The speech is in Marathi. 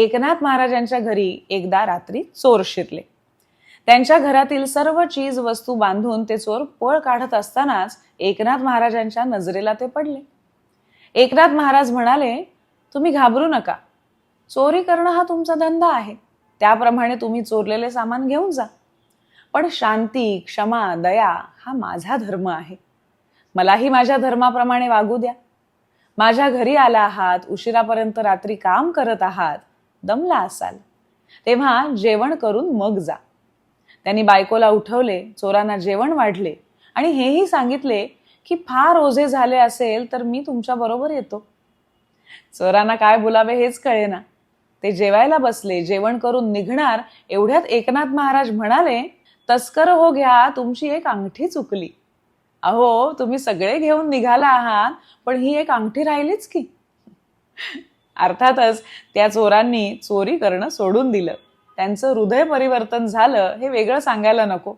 एकनाथ महाराजांच्या घरी एकदा रात्री चोर शिरले. त्यांच्या घरातील सर्व चीज वस्तू बांधून ते चोर पळ काढत असतानाच एकनाथ महाराजांच्या नजरेला ते पडले. एकनाथ महाराज म्हणाले तुम्ही घाबरू नका. चोरी करणं हा तुमचा धंदा आहे. त्याप्रमाणे तुम्ही चोरलेले सामान घेऊन जा. पण शांती क्षमा दया हा माझा धर्म आहे. मलाही माझ्या धर्माप्रमाणे वागू द्या. माझ्या घरी आला आहात उशिरापर्यंत रात्री काम करत आहात दमला असाल. तेव्हा जेवण करून मग जा. त्यांनी बायकोला उठवले चोरांना जेवण वाढले आणि हेही सांगितले की फार ओझे झाले असेल तर मी तुमच्या बरोबर येतो. चोरांना काय बोलावे हेच कळेना ते जेवायला बसले जेवण करून निघणार एवढ्यात एकनाथ महाराज म्हणाले तस्कर हो घ्या तुमची एक अंगठी चुकली. अहो तुम्ही सगळे घेऊन निघाला आहात पण ही एक अंगठी राहिलीच की. अर्थातच त्या चोरांनी चोरी करणं सोडून दिलं. त्यांचं हृदय परिवर्तन झालं हे वेगळं सांगायला नको.